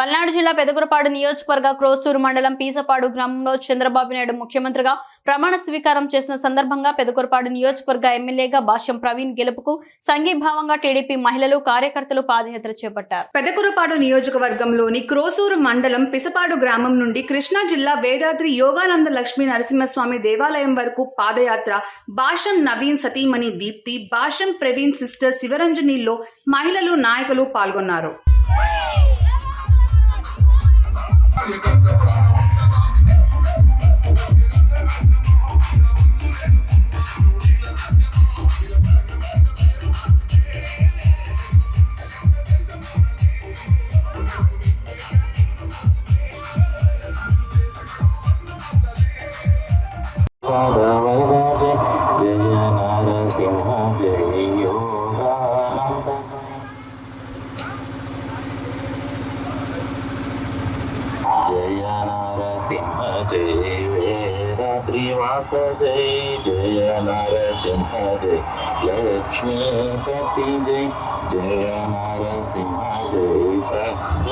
పల్నాడు జిల్లా పెదగురపాడు నియోజకవర్గ క్రోసూరు మండలం పీసపాడు గ్రామంలో చంద్రబాబు నాయుడు ముఖ్యమంత్రిగా ప్రమాణ స్వీకారం చేసిన సందర్భంగా పెదగురపాడు నియోజకవర్గ ఎమ్మెల్యేగా భాష్యం ప్రవీణ్ గెలుపుకు సంఘీభావంగా టీడీపీ మహిళలు కార్యకర్తలు పాదయాత్ర చేపట్టారు. పెదకురపాడు నియోజకవర్గంలోని క్రోసూరు మండలం పిసపాడు గ్రామం నుండి కృష్ణా జిల్లా వేదాద్రి యోగానంద లక్ష్మీ నరసింహస్వామి దేవాలయం వరకు పాదయాత్ర భాషం నవీన్ సతీమణి దీప్తి భాషం ప్రవీణ్ సిస్టర్ శివరంజనిలో మహిళలు నాయకులు పాల్గొన్నారు. Father, my Jaya Narasimha, Jaya जय नरसिंह जय वेदाद्रिवास जय जय नरसिंह जय लक्ष्मीपति जय जय नरसिंह जय